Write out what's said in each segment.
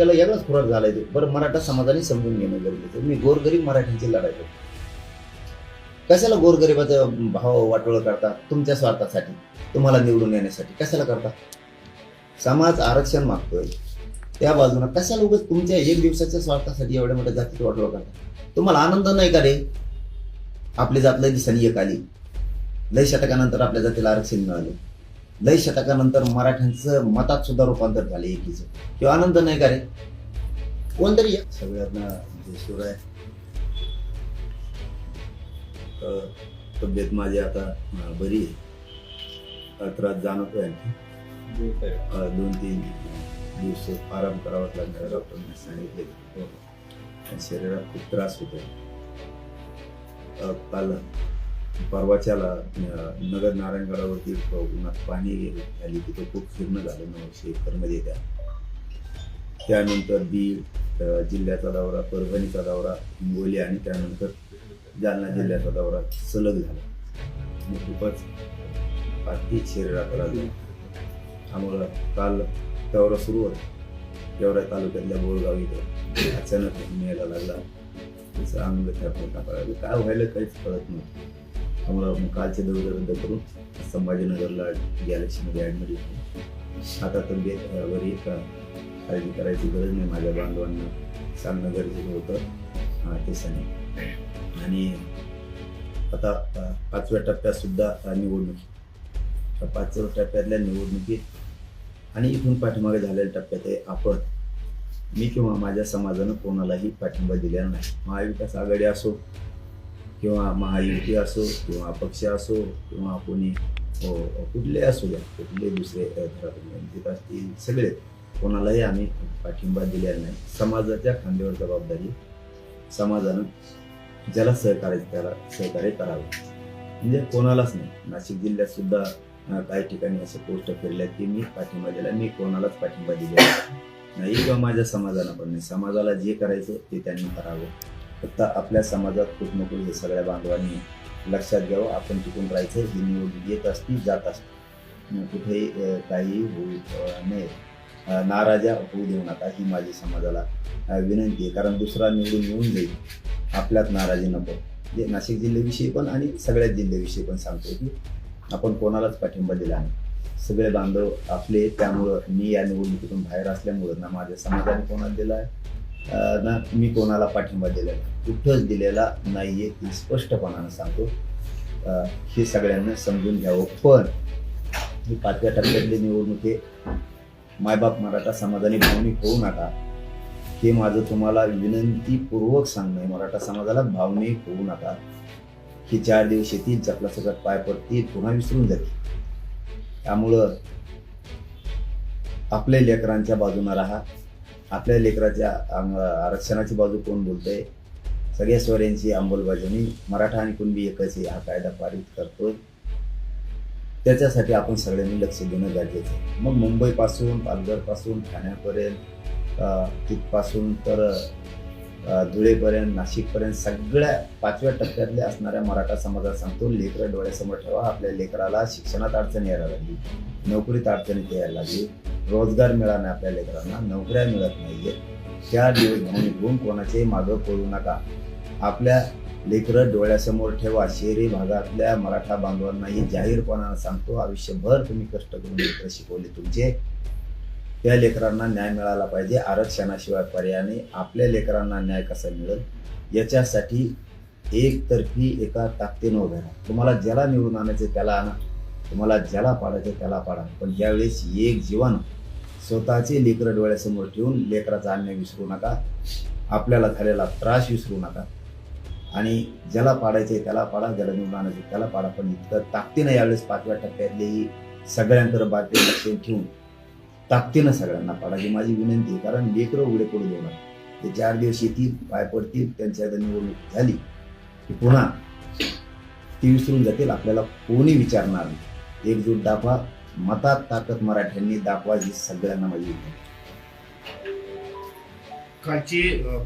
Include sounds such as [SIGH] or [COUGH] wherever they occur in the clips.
त्याला वेगळाच फरक झालाय तो. बरं मराठा समाजाने समजून घेणं गरजेचं मी गोरगरीब मराठ्यांची लढाई करतो. कशाला गोरगरिबाचा भाव वाटोळ करता? तुमच्या स्वार्थासाठी तुम्हाला निवडून येण्यासाठी. कशाला करता? समाज आरक्षण मागतोय. त्या बाजूनं कशाला उगाच तुमच्या एक दिवसाच्या स्वार्थासाठी एवढ्या मोठ्या जातीत वाटोळ करता? तुम्हाला आनंद नाही का रे? आपली जात लय दिसानी एक आली. लय शतकानंतर आपल्या जातीला आरक्षण मिळालं. लय शतकानंतर मराठ्यांचं मतात सुद्धा रूपांतर झाले एकीचं. किंवा आनंद नाही का रे? कोणतरी या- सगळ्यांना जे सुर आहे तब्येत माझी आता बरी आहे. त्रास जाणवतोय आणखी. दोन तीन दिवस आराम करावाच लागणार डॉक्टरने सांगितले. हो. शरीरात खूप त्रास होतोय. काल परवाच्याला नगर नारायणगडावरती उन्हात पाणी झाली तिथे खूप फिरणं झालं नऊशे एकरमध्ये त्या. त्यानंतर बीड जिल्ह्याचा दौरा परभणीचा दौरा हिंगोली आणि त्यानंतर जालना जिल्ह्याचा दौरा सलग झाला. आणि खूपच आर्थिक शरीरात त्रास आम्हाला काल दौरा सुरू होता. एवढ्या तालुक्यातल्या बोरगाव इथं अचानक यायला लागला. त्याचं अंग त्या टाकायला काय व्हायला काहीच कळत नव्हतं. त्यामुळं मग कालचे दौरे रद्द करून संभाजीनगरला गॅलेक्सीमध्ये ॲडमिट होतो आता तब्येत अ, काळजी करायची गरज नाही माझ्या बांधवांना. सांगणं गरजेचं होतं. ते सांगितलं आणि आता पाचव्या टप्प्यातसुद्धा निवडणुकी. त्या पाचव्या टप्प्यातल्या निवडणुकीत आणि इथून पाठीमागे झालेल्या टप्प्यात आहे आपण मी किंवा माझ्या समाजानं कोणालाही पाठिंबा दिलेला नाही. महाविकास आघाडी असो किंवा महायुती असो किंवा अपक्ष असो किंवा कोणी कुठले असू द्या कुठले दुसरे घरातून वंचित असतील सगळे कोणालाही आम्ही पाठिंबा दिलेला नाही. समाजाच्या खांद्यावर जबाबदारी समाजानं ज्याला सहकार्य त्याला सहकार्य करावं. म्हणजे कोणालाच नाही. नाशिक जिल्ह्यात सुद्धा काही ठिकाणी असे पोस्ट फिरल्या की मी पाठिंबा दिला मी कोणालाच पाठिंबा दिलेला नाही किंवा माझ्या समाजाला पण नाही. समाजाला जे करायचं ते त्यांनी करावं. फक्त आपल्या समाजात खूप नको हे सगळ्या बांधवांनी लक्षात घ्यावं. आपण टिकून राहायचं ही निवडणूक येत असती जात असते. कुठेही काही होऊ नये. नाराजा होऊ देऊ नका ही माझी समाजाला विनंती आहे. कारण दुसरा निवडून येऊन जाईल आपल्यात नाराजी नको. म्हणजे नाशिक जिल्ह्याविषयी पण आणि सगळ्याच जिल्ह्याविषयी पण सांगतो की आपण कोणालाच पाठिंबा दिला नाही. सगळे बांधव आपले त्यामुळं मी या निवडणुकीतून बाहेर असल्यामुळं ना माझ्या समाजाने कोणाला दिला आहे ना मी कोणाला पाठिंबा दिला कुठंच दिलेला नाहीये हे स्पष्टपणानं सांगतो. हे सगळ्यांना समजून घ्यावं. पण ही पाचव्या टप्प्यातली निवडणूक मायबाप मराठा समाजाने भावनिक होऊ नका. हे माझं तुम्हाला विनंतीपूर्वक सांगणं आहे. मराठा समाजाला भावनिक होऊ नका. हे चार दिवस येतील चपला सगळ्यात पाय पडतील पुन्हा विसरून जातील. त्यामुळं आपल्या लेकरांच्या बाजूने राहा. आपल्या लेकराच्या अंग- आरक्षणाची बाजू कोण बोलतंय? सगळ्या स्वऱ्यांची अंमलबजावणी मराठा आणि कुणबी एकच हा कायदा पारित करतोय. त्याच्यासाठी आपण सगळ्यांनी लक्ष देणं गरजेचं आहे. मग मुंबईपासून पालघरपासून ठाण्यापर्यंत तिथपासून तर धुळेपर्यंत नाशिकपर्यंत सगळ्या पाचव्या टप्प्यातल्या असणाऱ्या मराठा समाजात सांगतो लेकरं डोळ्यासमोर ठेवा आपल्या लेकराला शिक्षणात अडचण यायला लागली नोकरीत अडचणीत यायला लागली. रोजगार मिळाला नाही आपल्या लेकरांना नोकऱ्या मिळत नाहीये. त्या दिवस घेऊन कोणाच्याही मागं पडू नका. आपल्या लेकरं डोळ्यासमोर ठेवा. शहरी भागातल्या मराठा बांधवांनाही जाहीरपणानं सांगतो आयुष्यभर तुम्ही कष्ट करून लेकरं शिकवले तुमचे. त्या लेकरांना न्याय मिळाला पाहिजे. आरक्षणाशिवाय पर्यायाने आपल्या लेकरांना न्याय कसा मिळेल? याच्यासाठी एकतर्फी एका ताकदीनं उभे राहा. तुम्हाला ज्याला निवडून आणायचं त्याला आणा. तुम्हाला ज्याला पाडायचं त्याला पाडा. पण ज्यावेळेस एक जीवन स्वतःचे लेकरं डोळ्यासमोर ठेवून लेकराचा अन्याय विसरू नका. आपल्याला झालेला त्रास विसरू नका. आणि ज्याला पाडायचे त्याला पाडा ज्याला निवडून आणायचं त्याला पाडा. पण इतकं ताकदीनं यावेळेस पाचव्या टप्प्यातलेही सगळ्यांकडे बातमी लक्ष ठेवून ताकदीनं सगळ्यांना पाडा. ही माझी विनंती आहे. कारण लेकरं उघडे पडू देणार ते चार दिवस येतील पाय पडतील त्यांच्या आता निवडणूक झाली की पुन्हा ती विसरून जातील. आपल्याला कोणी विचारणार नाही. एकजूट दाखवा. मतात ताकद मराठ्यांनी दाखवा ही सगळ्यांना माझी आहे. कालची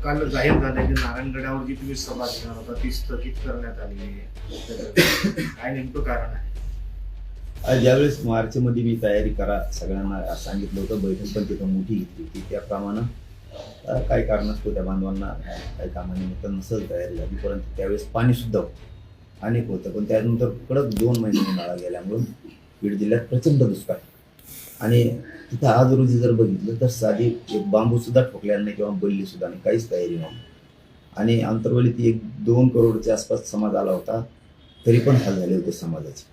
काल जाहीर झालेली नारायणगडावर जी तुम्ही सभा घेणार होता ती स्थगित करण्यात आली आहे. काय नेमकं कारण आहे? आज ज्यावेळेस मार्चमध्ये मी तयारी करा सगळ्यांना सांगितलं होतं बैठक पण तिथं मोठी घेतली होती. त्याप्रमाणे काही कारणास्तव त्या बांधवांना काही कामानिमित्त नसेल तयारी झाली परंतु त्यावेळेस पाणी सुद्धा अनेक होतं. पण त्यानंतर कडक दोन महिने उन्हाळा गेल्यामुळं बीड जिल्ह्यात प्रचंड दुष्काळ. आणि तिथं आज रोजी जर बघितलं तर साधी एक बांबूसुद्धा ठोकल्या नाही किंवा बळलीसुद्धा नाही काहीच तयारी नव्हती. आणि आंतरवलीत एक दोन करोडच्या आसपास समाज आला होता तरी पण हाल झाले होते समाजाचे.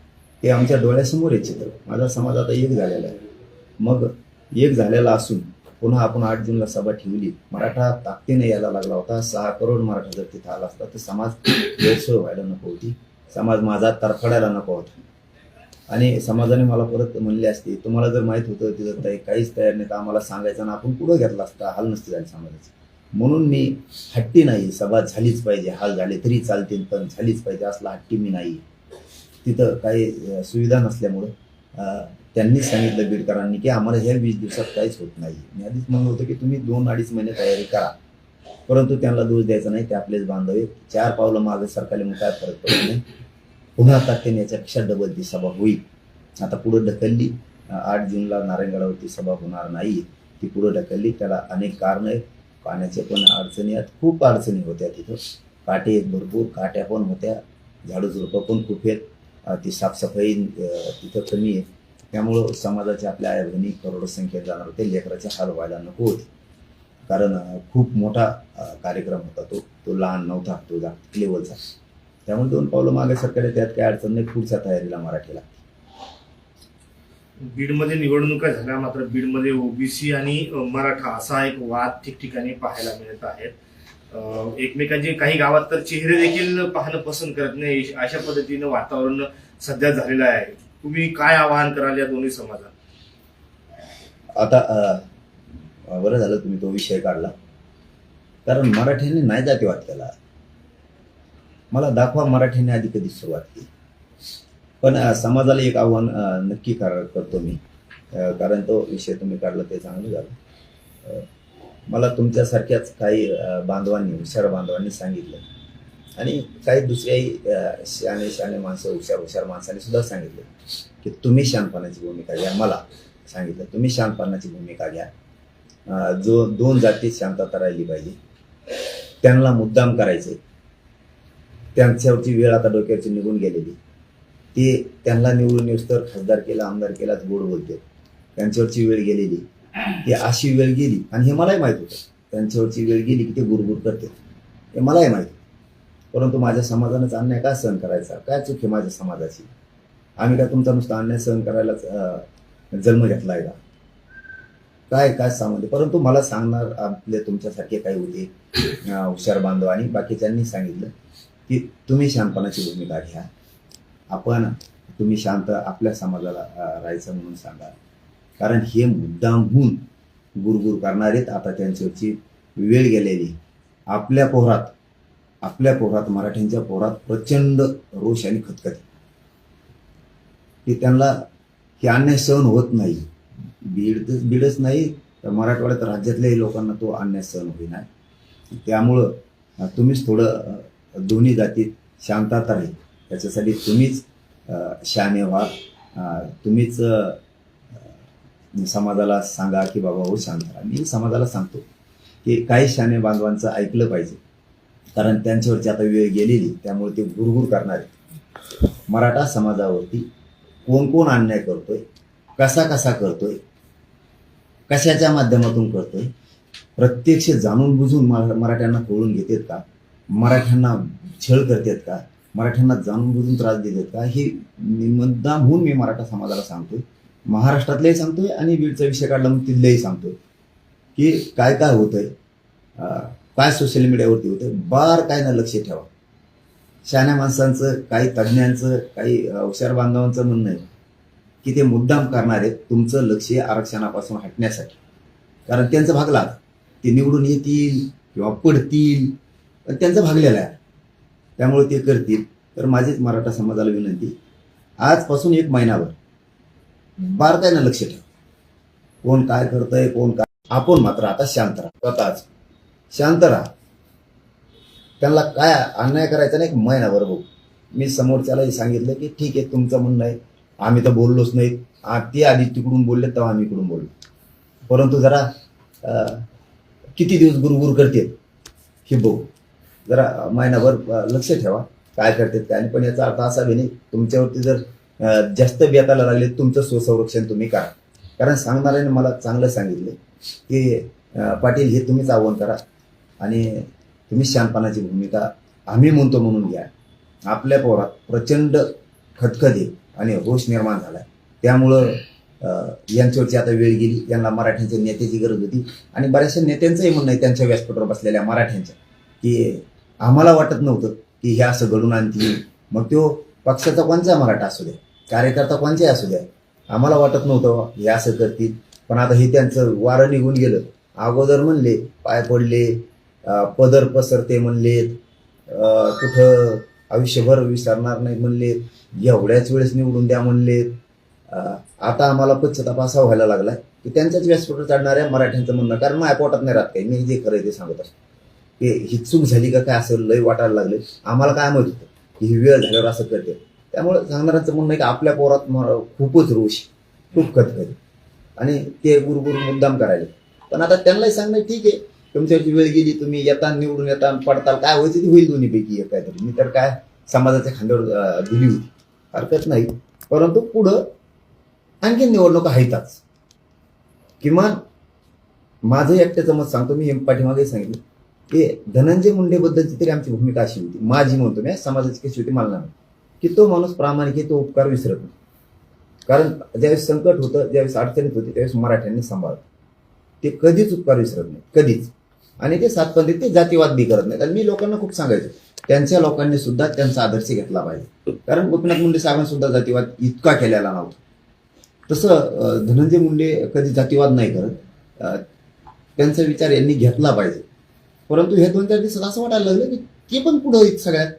ते आमच्या डोळ्यासमोर आहे चित्र. माझा समाज आता एक झालेला आहे. मग एक झालेला असून पुन्हा आपण आठ जूनला सभा ठेवली. मराठा ताकदीने यायला लागला होता. सहा करोड मराठा जर तिथं आला असता तर समाज [COUGHS] गैरसोय व्हायला नको होती. समाज माझा तरफडायला नको होता. आणि समाजाने मला परत म्हणले असते तुम्हाला जर माहीत होतं तिथं ताई काहीच तयार नाही तर आम्हाला सांगायचं ना आपण पुढं घेतला असता हाल नसते झाले समाजाचे. म्हणून मी हट्टी नाही सभा झालीच पाहिजे हाल झाले तरी चालतील पण झालीच पाहिजे असला हट्टी मी नाही. तिथं काही सुविधा नसल्यामुळं त्यांनीच सांगितलं बीडकरांनी की आम्हाला ह्या वीस दिवसात काहीच होत नाही. मी आधीच म्हणलं होतं की तुम्ही दोन अडीच महिने तयारी करा. परंतु त्यांना दोष द्यायचा नाही ते आपलेच बांधवे चार पावलं मागे सरकारले मग काय फरक पडत नाही पुन्हा ताकदीने याच्यापेक्षा डबल ती सभा होईल. आता पुढं ढकलली आठ जूनला नारायणगडावरती सभा होणार नाही. ती पुढं ढकलली त्याला अनेक कारण आहेत. पाण्याचे पण अडचणी आहेत. खूप अडचणी होत्या तिथं. काटे आहेत भरपूर काट्या पण होत्या. झाडू झुडपं पण खूप आहेत. ती साफसफाई तिथं कमी आहे. त्यामुळं समाजाच्या आपल्या आई बहिणी करोडो संख्येत जाणार होते. लेकराचे हाल व्हायला नको होते. कारण खूप मोठा कार्यक्रम होता तो. तो लहान नव्हता. तो जागतिक लेवलचा त्यामुळे दोन पावलं मागे सरकार त्यात काही अडचण नाही पुढच्या तयारीला मराठीला. बीडमध्ये निवडणुका झाल्या मात्र बीडमध्ये ओबीसी आणि मराठा असा एक वाद ठिकठिकाणी पाहायला मिळत आहेत एकमेकांचे काही गावात तर चेहरे देखील पाहणं पसंत करत नाही. अशा पद्धतीनं वातावरण सध्या झालेलं आहे. तुम्ही काय आवाहन कराल या दोन्ही समाजात? आता बरं झालं तुम्ही तो विषय काढला. कारण मराठ्यांनी नाही जातीवाद केला मला दाखवा मराठीने आधी कधी सुरुवात केली. पण समाजाला एक आव्हान नक्की कर करतो मी. कारण तो विषय तुम्ही काढला ते चांगलं झालं. मला तुमच्यासारख्याच काही बांधवांनी हुशार बांधवांनी सांगितलं. आणि काही दुसऱ्याही शहाणे शहाणे माणसं हुशार हुशार माणसांनी सुद्धा सांगितलं की तुम्ही शांतपणाची भूमिका घ्या. मला सांगितलं तुम्ही शांतपणाची भूमिका घ्या. जो दोन जातीत शांतता राहिली पाहिजे. त्यांना मुद्दाम करायचे त्यांच्यावरची वेळ आता डोक्यावरची निघून गेलेली. ते त्यांना निवडून येऊस तर खासदार केला आमदार केलाच गोड बोलते. त्यांच्यावरची वेळ गेलेली. ती अशी वेळ गेली आणि हे मलाही माहीत होतं. त्यांच्यावरची वेळ गेली की ते गुरगुर करते. हे मलाही माहीत परंतु माझ्या समाजानंच अन्याय काय सहन करायचा? काय चूक आहे माझ्या समाजाची? आम्ही काय तुमचा नुसता अन्याय सहन करायलाच जन्म जन्म आहे का? काय काय सांगते परंतु मला सांगणार आपले तुमच्यासारखे काही होते हुशार बांधव आणि बाकीच्यांनी सांगितलं. की तुम्ही शांतपणाची भूमिका घ्या. आपण तुम्ही शांत आपल्या समाजाला राहायचं म्हणून सांगा. कारण हे मुद्दामहून गुरगुर करणारेत आता त्यांच्यावरची वेळ गेलेली. आपल्या पोहरात आपल्या पोहरात मराठ्यांच्या पोहरात प्रचंड रोष आणि खतखत की त्यांना हे अन्याय सहन होत नाही. बीड बीडच नाही तर मराठवाड्यात राज्यातल्याही लोकांना तो अन्याय सहन होईना. त्यामुळं तुम्हीच थोडं दोन्ही जातीत शांतता राहील. त्याच्यासाठी तुम्हीच शहाणे व्हा. तुम्हीच समाजाला सांगा की बाबा हो शांत राहा. मी समाजाला सांगतो की काही शहाणे बांधवांचं ऐकलं पाहिजे. कारण त्यांच्यावरची आता वेळ गेलेली त्यामुळे ते गुरगुर करणार. आहेत मराठा समाजावरती कोण कोण अन्याय करतोय कसा कसा करतोय कशाच्या माध्यमातून करतोय प्रत्यक्ष जाणून बुजून मरा- मराठ्यांना कळून घेतात का? मराठ्यांना छळ करतात का? मराठ्यांना जाणून बुजून त्रास देतात का? हे मुद्दाम होऊन मी मराठा समाजाला सांगतोय. महाराष्ट्रातलंही सांगतोय आणि बीडचा विषय काढला मग तिथलंही सांगतोय. की काय काय होतंय? आहे काय सोशल मीडियावरती होतंय? बार काय ना लक्ष ठेवा. शहाण्या माणसांचं काही तज्ज्ञांचं काही हुशार बांधवांचं म्हणणं आहे की ते मुद्दाम करणार आहेत तुमचं लक्ष आरक्षणापासून हटण्यासाठी. कारण त्यांचं भागला ते निवडून येतील किंवा पडतील. पण त्यांचं भागलेला आहे. त्यामुळे ते करतील. तर माझीच मराठा समाजाला विनंती आजपासून एक महिनाभर बारकाईनं लक्ष ठेवा. कोण काय करतंय कोण काय. आपण मात्र आता शांत राहा. स्वतःच शांत राहा. त्यांना काय अन्याय करायचा नाही एक महिनाभर बघू. मी समोरच्यालाही सांगितलं की ठीक आहे तुमचं म्हणणं आहे. आम्ही तर बोललोच नाही ते आधी तिकडून बोलले तेव्हा आम्ही इकडून बोललो. परंतु जरा किती दिवस गुरुगुरु करतील हे बघू. जरा महिनाभर लक्ष ठेवा. काय करतात काय पण याचा अर्थ असा नाही तुमच्यावरती जर जास्त बेताला लागले तुमचं स्वसंरक्षण तुम्ही करा. कारण सांगणाऱ्याने मला चांगलं सांगितलं की पाटील हे तुम्हीच आव्हान करा. आणि तुम्ही शांतपणाची भूमिका आम्ही म्हणतो म्हणून घ्या. आपल्या पोरात प्रचंड खतखते आणि रोष निर्माण झाला त्यामुळं यांच्यावरची आता वेळ गेली यांना मराठ्यांच्या नेत्याची गरज होती. आणि बऱ्याचशा नेत्यांचंही म्हणणं आहे त्यांच्या व्यासपीठावर बसलेल्या मराठ्यांच्या की आम्हाला वाटत नव्हतं की हे असं घडून आणतील. मग तो पक्षाचा कोणचा मराठा असू द्या कार्यकर्ता कोणचाही असू द्या आम्हाला वाटत नव्हतं हे असं करतील. पण आता हे त्यांचं वारं निघून गेलं. अगोदर म्हणले पाय पडले पदर पसरते म्हणलेत कुठं आयुष्यभर विसरणार नाही म्हणलेत एवढ्याच वेळेस निवडून द्या म्हणलेत. आता आम्हाला पश्चाताप असा व्हायला लागलाय की त्यांच्याच व्यासपीठ चढणाऱ्या मराठ्यांचं म्हणणं कारण माझ्या पोटात नाही राहत काही मी जे खरं ते सांगत असतो. की ही चूक झाली का काय असं लय वाटायला लागले. आम्हाला काय माहीत होतं? की ही वेळ झाल्यावर असं करते. त्यामुळे सांगणाराचं म्हणणं आहे की आपल्या पोरात खूपच रोष खूप खतखत आणि ते गुरुगुरु मुद्दाम करायले. पण आता त्यांनाही सांगणं ठीक आहे. तुमच्यावरची वेळ गेली तुम्ही येता निवडून येता पडताल काय व्हायचं ती होईल दोन्हीपैकी एक काहीतरी. मी तर काय समाजाच्या खांद्यावर दिली होती. हरकत नाही. परंतु पुढं आणखी निवडणुका आहेतच. किमान माझं एकट्याचं मत सांगतो मी हे पाठीमागे सांगितलं. की धनंजय मुंडेबद्दलची तरी आमची भूमिका अशी होती. माझी म्हणतो मी समाजाची कशी होती मला की तो माणूस प्रामाणिक आहे तो उपकार विसरत नाही. कारण ज्यावेळेस संकट होतं ज्यावेळेस अडचणीत होती त्यावेळेस मराठ्यांनी सांभाळत ते कधीच उपकार विसरत नाही कधीच. आणि ते सातपंथी ते जातीवाद बी करत नाहीत. आणि मी लोकांना खूप सांगायचो त्यांच्या लोकांनी सुद्धा त्यांचा आदर्श घेतला पाहिजे. कारण गोपीनाथ मुंडे साहेबांनी सुद्धा जातीवाद इतका केलेला नव्हता. तसं धनंजय मुंडे कधी जातीवाद नाही करत. त्यांचा विचार यांनी घेतला पाहिजे. परंतु हे दोन चार दिवसात असं वाटायला लागलं की ते पण पुढं होईल सगळ्यात.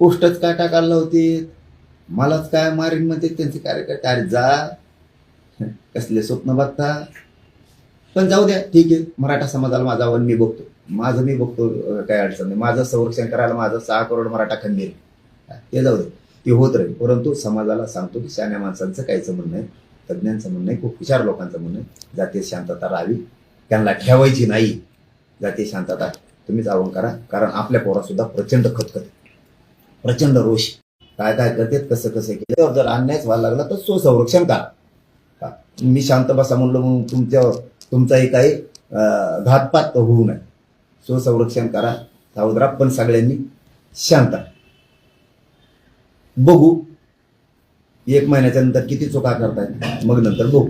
पोस्टच काय टाकायला होते मलाच काय मारीन म्हणते त्यांचे कार्यकर्ते अरे जा. कसले स्वप्न बघता. पण जाऊ द्या ठीक आहे. मराठा समाजाला माझा आव्हान मी बघतो. माझं मी बघतो काय अडचण नाही. माझं संरक्षण करायला माझं सहा करोड मराठा खंबीर आहे. ते जाऊ दे. ते होत राहील. परंतु समाजाला सांगतो की शहाण्या माणसांचं काहीचं म्हणणं आहे तज्ज्ञांचं म्हणणं आहे खूप हुशार लोकांचं म्हणणं आहे. जातीय शांतता राहावी. त्यांना ठेवायची नाही. जाती शांतता तुम्हीच आव्हान करा. कारण आपल्या पोरात सुद्धा प्रचंड खतखत प्रचंड रोष. काय काय करते कसं कसं केलं जर अन्यायच व्हायला लागला तर स्वसंरक्षण करा. मी शांत बसा म्हणलं मग तुमच्या तुमचाही काही घातपात होऊ नये. स्वसंरक्षण करा. सावधरा पण सगळ्यांनी शांत बघू. एक महिन्याच्या नंतर किती चुका करतायत मग नंतर बघू.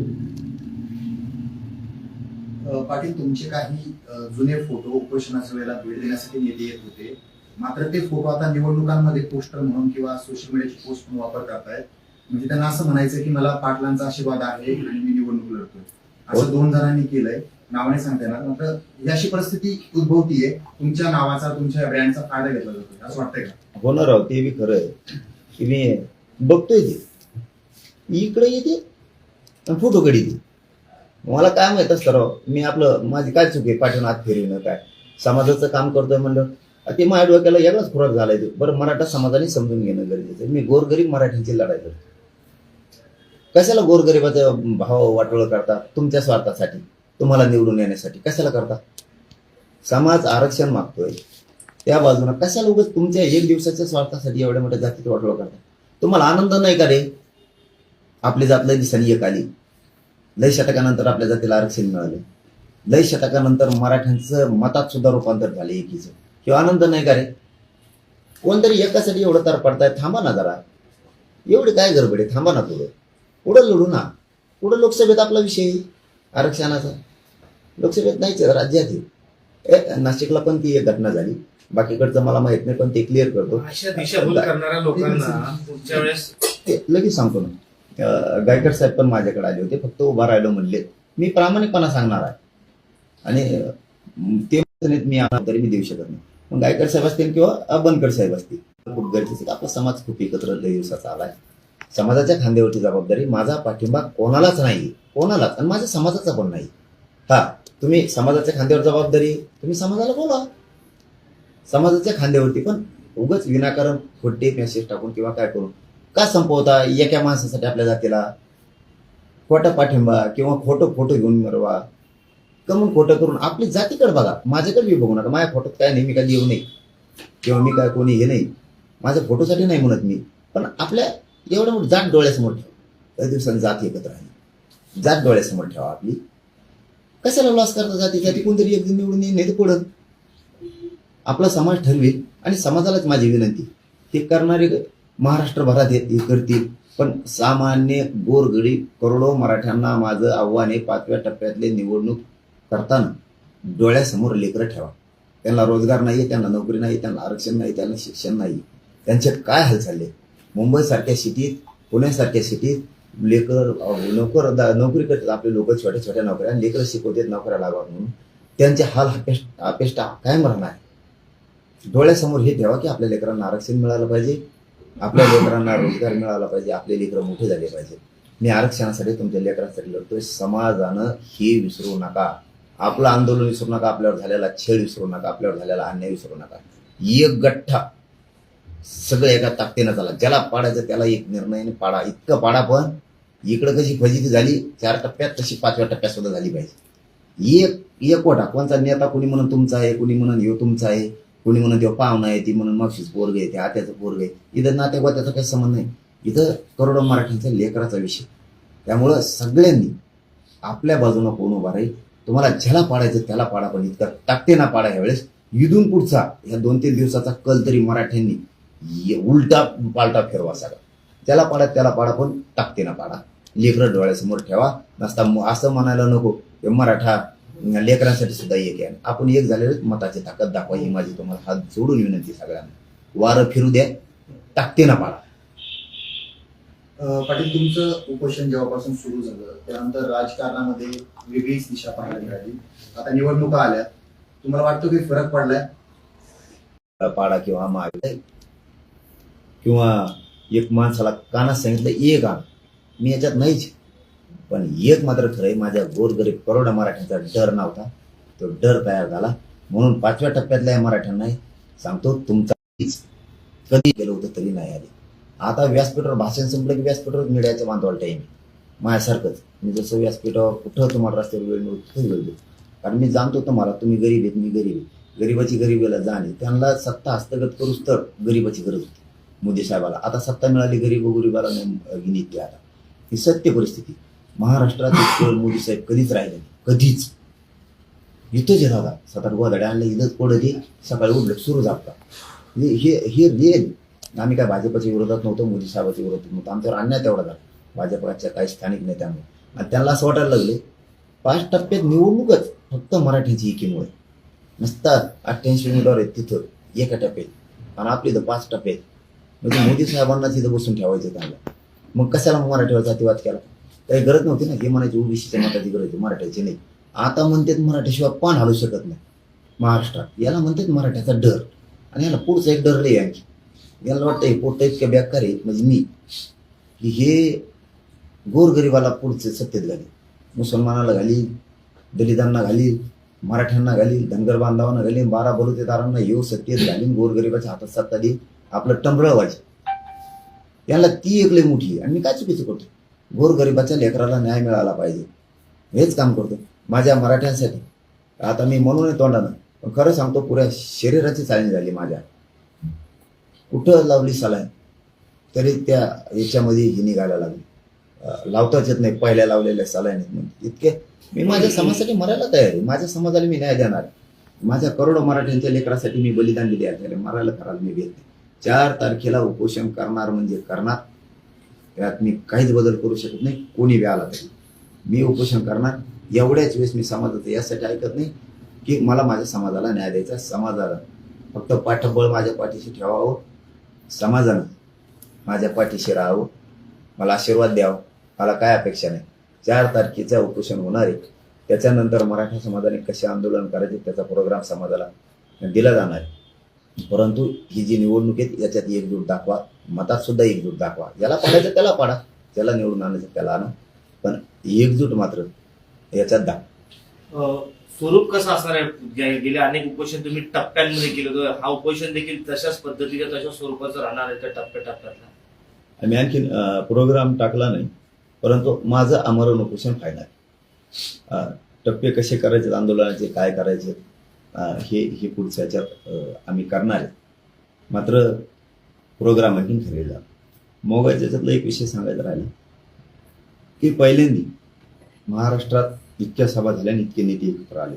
पाटील तुमचे काही जुने फोटो उपोषणाच्या वेळेला भेट देण्यासाठी नेते येत होते. मात्र ते फोटो आता निवडणुकांमध्ये पोस्टर म्हणून किंवा सोशल मीडियाची पोस्ट म्हणून वापर करतायत. म्हणजे त्यांना असं म्हणायचं की मला पाटलांचा आशीर्वाद आहे आणि मी निवडणूक लढतोय. असं दोन जणांनी केलंय. नावाने सांगता येणार. मात्र ही अशी परिस्थिती उद्भवतीये. तुमच्या नावाचा तुमच्या ब्रँडचा फायदा घेतला जातोय. असं वाटतंय का? होणार आहोत ते बी खरं आहे की मी बघतोय ते. इकडे येते आणि फोटो कडे येते मला काय माहीत असतं राव मी आपलं माझी काय चूक आहे? पाठवून आत फिरविणं काय? समाजाचं काम करतोय म्हणलं. ते माझ्या डोक्याला वेगळाच खुराक झालाय तो. बरं मराठा समाजाने समजून घेणं गरजेचं आहे. मी गोरगरीब मराठीची लढाई करतो. कशाला गोरगरिबाचा भाव वाटोळ करता? तुमच्या स्वार्थासाठी तुम्हाला निवडून येण्यासाठी. कशाला करता? समाज आरक्षण मागतोय. त्या बाजूनं कशाला उगाच तुमच्या एक दिवसाच्या स्वार्थासाठी एवढ्या मोठ्या जातीत वाटोळ करता? तुम्हाला आनंद नाही का रे? आपली जात लय दिसानी एक आली. लय शतकानंतर आपल्या जातीला आरक्षण मिळालं. लय शतकानंतर मराठ्यांचं मतात सुद्धा रूपांतर झाले एकीचं. किंवा आनंद नाही का रे? कोणतरी एकासाठी एवढं तर पडताय थांबा ना जरा. एवढी काय गडबड आहे थांबा ना पुढं. पुढं लढू ना. पुढं लोकसभेत आपला विषय आरक्षणाचा. लोकसभेत नाहीच राज्यात ए, नाशिकला पण ती एक घटना झाली. बाकीकडचं मला माहीत नाही पण ते क्लिअर करतो. लगेच सांगतो ना. गायकर साहेब पण माझ्याकडे आले होते. फक्त उभा राहिलो म्हणले. मी प्रामाणिकपणा सांगणार आहे. आणि ते नाहीत मी आणा तरी मी देऊ शकत नाही. मग गायकर साहेब असतील किंवा बनकर साहेब असतील. खूप गरजेचं आपला समाज खूप एकत्र लय दिवसाचा आलाय. समाजाच्या खांद्यावरची जबाबदारी माझा पाठिंबा कोणालाच नाही कोणालाच. आणि माझ्या समाजाचा पण नाही. हा तुम्ही समाजाच्या खांद्यावर जबाबदारी तुम्ही समाजाला बोला समाजाच्या खांद्यावरती पण उगाच विनाकारण खोटे मेसेज टाकून किंवा काय करून का संपवता? एका माणसासाठी आपल्या जातीला खोटा पाठिंबा किंवा खोटं फोटो घेऊन मिरवा? कमून खोटं करून आपली जातीकडे बघा. माझ्याकडे बी बघू नका. माझ्या फोटोत काय नाही मी कधी येऊ नये किंवा मी काय कोणी हे नाही. माझ्या फोटोसाठी नाही म्हणत मी. पण आपल्या एवढं मोठं जात डोळ्यासमोर ठेवा. काही दिवसांनी जात एकत्र आहे. जात डोळ्यासमोर ठेवा आपली. कशाला लॉस करता जाती? जाती कोणतरी एक दिन निवडून येईल नाही तर पडत आपला समाज ठरवेल आणि समाजालाच माझी विनंती. हे करणारे महाराष्ट्रभरात हे हे करतील. पण सामान्य गोरगडी करोडो मराठ्यांना माझं आव्हान हे पाचव्या टप्प्यातले निवडणूक करताना डोळ्यासमोर लेकरं ठेवा. त्यांना रोजगार नाही त्यांना नोकरी नाही त्यांना आरक्षण नाही त्यांना शिक्षण नाही त्यांचे काय हाल चालले? मुंबईसारख्या सिटीत पुण्यासारख्या सिटीत लेकर नोकर दा- नोकरी करतात आपले लोक छोट्या छोट्या नोकऱ्या लेकर लेकरं शिकवतात नोकऱ्या लागावं म्हणून. त्यांचे हाल अपेष्ट अपेष्टा कायम राहणार. डोळ्यासमोर हे ठेवा की आपल्या लेकरांना आरक्षण मिळालं पाहिजे. आपल्या लेकरांना रोजगार मिळाला पाहिजे आपले लेकरं मोठे झाले पाहिजे. मी आरक्षणासाठी तुमच्या लेकरांसाठी लढतोय. समाजानं हे विसरू नका. आपलं आंदोलन विसरू नका. आपल्यावर झालेला छेड विसरू नका. आपल्यावर झालेला अन्याय विसरू नका. एक गठ्ठा सगळं एका ताकदीनं झाला. ज्याला पाडायचं त्याला एक निर्णयाने पाडा. इतकं पाडा पण इकडं कशी फजिती झाली चार टप्प्यात तशी पाचव्या टप्प्यात सुद्धा झाली पाहिजे. एक एक वटा. कोणचा नेता कोणी म्हणून तुमचा आहे कोणी म्हणून ह्यो तुमचा आहे. कोणी म्हणून तेव्हा पाहुणा आहे ती म्हणून मावशीच पोरग आहे आत्याचं पोरग आहे. इथं नातेवात्याचा काही संबंध नाही. इथं करोडो मराठ्यांचा लेकराचा विषय. त्यामुळं सगळ्यांनी आपल्या बाजूनं कोण उभा राहील तुम्हाला ज्याला पाडायचं त्याला पाडा पण इतका ना पाडा ह्यावेळेस. इथून पुढचा ह्या दोन तीन दिवसाचा कल तरी मराठ्यांनी उलटा पालटा फिरवा सगळा. त्याला पाडा त्याला पाडा पण टाकते ना पाडा. लेकरं डोळ्यासमोर ठेवा. नसता असं म्हणायला नको. की मराठा लेकरांसाठी सुद्धा एक आहे. आपण एक झालेले मताची ताकद दाखवा ही माझी तुम्हाला हात जोडून विनंती सगळ्यांना. वारं फिरू द्या ताकदीनं पाडा अं, पाटील तुमचं उपोषण जेव्हापासून सुरू झालं त्यानंतर राजकारणामध्ये वेगळीच दिशा पाहायला मिळाली. आता निवडणुका आल्या. तुम्हाला वाटतं की फरक पडलाय? पाडा किंवा मागे. किंवा एक माणसाला कानात सांगितलं एक आण मी याच्यात नाहीच पण एक मात्र खरंय माझ्या गोरगरीब करोडा मराठ्यांचा डर नव्हता. तो डर तयार झाला. म्हणून पाचव्या टप्प्यातल्या या मराठ्यांना सांगतो तुमचा कधी गेलो होतं तरी नाही आले. आता व्यासपीठावर भाषण संपलं की व्यासपीठावर मिळायचं बांधवाला टाईम माझ्यासारखंच. मी जसं व्यासपीठावर कुठं तुम्हाला रस्त्यावर वेळ मिळू तिथं वेळ देऊ कारण मी जाणतो तुम्हाला तुम्ही गरीब आहेत मी गरीब आहे. गरिबाची गरिबीला जाणे त्यांना सत्ता हस्तगत करूच तर गरिबाची गरज होती. मोदी साहेबाला. आता सत्ता मिळाली गरीब गरिबाला नाही आता. ही सत्य परिस्थिती. महाराष्ट्रात इतकं मोदी साहेब कधीच राहिले कधीच. इथंच येत होता सात आठ गोधड्या आणल्या इथंच पडत ते सकाळी उठलं सुरू झापता हे हे हे रिअल आम्ही काय भाजपच्या विरोधात नव्हतो मोदी साहेबाच्या विरोधात नव्हतो. आमच्यावर अन्याय तेवढा झाला. भाजपच्या काही स्थानिक नेत्यांमुळे आणि त्यांना असं वाटायला लागले पाच टप्प्यात निवडणूकच फक्त मराठीची एकीमुळे. नसतात अठ्ठ्याऐंशी उमेदवार आहेत तिथं एका टप्प्यात. आणि आपले इथं पाच टप्पे आहेत म्हणजे मोदी साहेबांना तिथं बसून ठेवायचं त्यांना मग कशाला मग मराठीवर जातीवाद केला? काही गरज नव्हती ना. हे म्हणायची ओबीसीच्या मताची गरज होती मराठ्याची नाही. आता म्हणतात मराठीशिवाय पान हलू शकत नाही. महाराष्ट्रात. याला म्हणतात मराठ्याचा डर. आणि याला पुढचा एक डर लई आणखी. याला वाटतं हे पोट इतक्या बेकार आहे म्हणजे मी. की हे गोरगरिबाला पुढचे सत्तेत घाली मुसलमानाला घाली दलितांना घाली मराठ्यांना घाली धनगर बांधवांना घालीन बारा बलुतेदारांना येऊ सत्तेत घालीन गोरगरिबाच्या हातात सत्ता देईन. आपलं टंबळ व्हायचे याला ती एक लई मोठी आणि मी काय चुकीचं करतो गोरगरिबाच्या लेकराला न्याय मिळाला पाहिजे. हेच काम करतो. माझ्या मराठ्यांसाठी. आता मी म्हणून तोंडानं पण खरं सांगतो पुऱ्या शरीराची चालणी झाली माझ्या. कुठं लावली सलाईन तरी त्या याच्यामध्ये ही निघायला लागली. लावताच येत नाही पहिल्या लावलेल्या सलाईन इतके मी माझ्या समाजासाठी मरायला तयार आहे. माझ्या समाजाला मी न्याय देणार आहे. माझ्या करोडो मराठ्यांच्या लेकरासाठी मी बलिदान दिले आहे. मरायला करायला मी घेत नाही. चार तारखेला उपोषण करणार म्हणजे करणार. यात मी काहीच बदल करू शकत नाही कोणी बी आला तरी. मी उपोषण करणार एवढ्याच वेळेस मी समाजाचं यासाठी ऐकत नाही की मला माझ्या समाजाला न्याय द्यायचा समाजाला फक्त पाठबळ माझ्या पाठीशी ठेवावं समाजानं माझ्या पाठीशी राहावं. मला आशीर्वाद द्यावं. मला काय अपेक्षा नाही. चार तारखेचं उपोषण होणार आहे. त्याच्यानंतर मराठा समाजाने कसे आंदोलन करायचे त्याचा प्रोग्राम समाजाला दिला जाणार आहे. परंतु ही जी निवडणूक आहे याच्यात एकजूट दाखवा. मतात सुद्धा एकजूट दाखवा. याला पाडायचं त्याला पाडा. त्याला निवडून आणायचं त्याला आणा. पण एकजूट मात्र याच्यात दाखवा. स्वरूप कसं असणार आहे? गेले अनेक उपोषण तुम्ही टप्प्यांमध्ये केलं होतं. हा उपोषण देखील तशाच पद्धतीच्या तशा स्वरूपाचं राहणार आहे त्या टप्प्या टप्प्यातला आम्ही आणखीन प्रोग्राम टाकला नाही. परंतु माझं आमरण उपोषण फायनल टप्पे कसे करायचे आंदोलनाचे काय करायचे हे हे पुढच्या ह्याच्यात आम्ही करणार आहे. मात्र प्रोग्राम आणखीन ठरलेला. मोबाईलच्या याच्यातला एक विषय सांगायचा राहिला. की पहिल्यांदी महाराष्ट्रात इतक्या सभा झाल्या आणि इतके नेते एकत्र आले.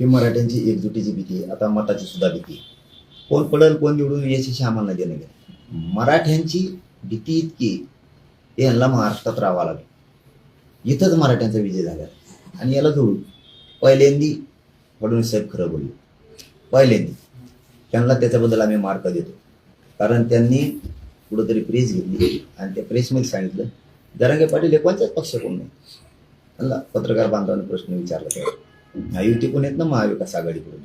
ही मराठ्यांची एकजुटीची भीती आता मताची सुद्धा भीती कोण पडेल कोण निवडून याच्याशी आम्हाला देणं गेलं मराठ्यांची भीती इतकी यांना महाराष्ट्रात राहावं लागेल. इथंच मराठ्यांचा विजय झाला. आणि याला जोडून पहिल्यांदी फडणवीस साहेब खरं बोलले. पहिल्यांदी त्यांना त्याच्याबद्दल आम्ही मार्क देतो. कारण त्यांनी कुठंतरी प्रेस घेतली. आणि त्या प्रेसमध्ये सांगितलं दरंगे पाटील हे कोणत्याच पक्ष कोण नाही. त्यांना पत्रकार बांधवांनी प्रश्न विचारला तर युती कोण येत ना महाविकास आघाडीकडून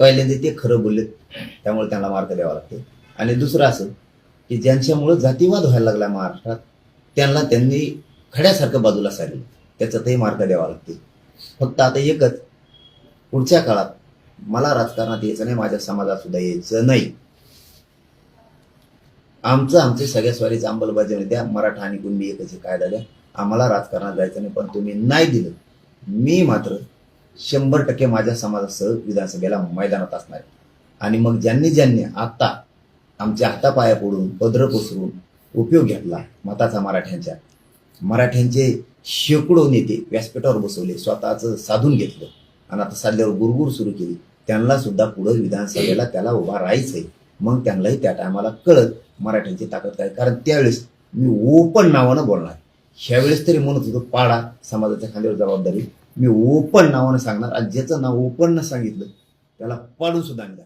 पहिल्यांदा ते खरं बोललेत त्यामुळे त्यांना मार्क द्यावा लागते. आणि दुसरं असं की ज्यांच्यामुळं जातीवाद व्हायला लागला महाराष्ट्रात त्यांना त्यांनी खड्यासारखं बाजूला सारलं. त्याच्यातही मार्क द्यावा लागते. फक्त आता एकच पुढच्या काळात मला राजकारणात यायचं नाही माझ्या समाजात सुद्धा यायचं नाही. आमचं आमचे सगळ्या स्वारीची अंमलबजावणी द्या मराठा आणि कुणबी एकच कायदा द्या. आम्हाला राजकारणात जायचं नाही पण तुम्ही नाही दिलं. मी मात्र शंभर टक्के माझ्या समाजासह विधानसभेला मैदानात असणार आणि मग ज्यांनी ज्यांनी आत्ता आमच्या हातापाया पडून पदर पसरून उपयोग घेतला मताचा मराठ्यांच्या मराठ्यांचे शेकडो नेते व्यासपीठावर बसवले स्वतःचं साधून घेतलं आणि आता साधल्यावर गुरगुर सुरू केली. त्यांना सुद्धा पुढं विधानसभेला त्याला उभा राहायचंय. मग त्यांनाही त्या टायमाला कळत मराठ्यांची ताकद काय? कारण त्यावेळेस मी ओपन नावानं बोलणार. ह्यावेळेस तरी म्हणत होतो पाडा समाजाच्या खांद्यावर जबाबदारी. मी ओपन नावानं सांगणार. आणि ज्याचं नाव ओपन न सांगितलं त्याला पाडून सुद्धा मी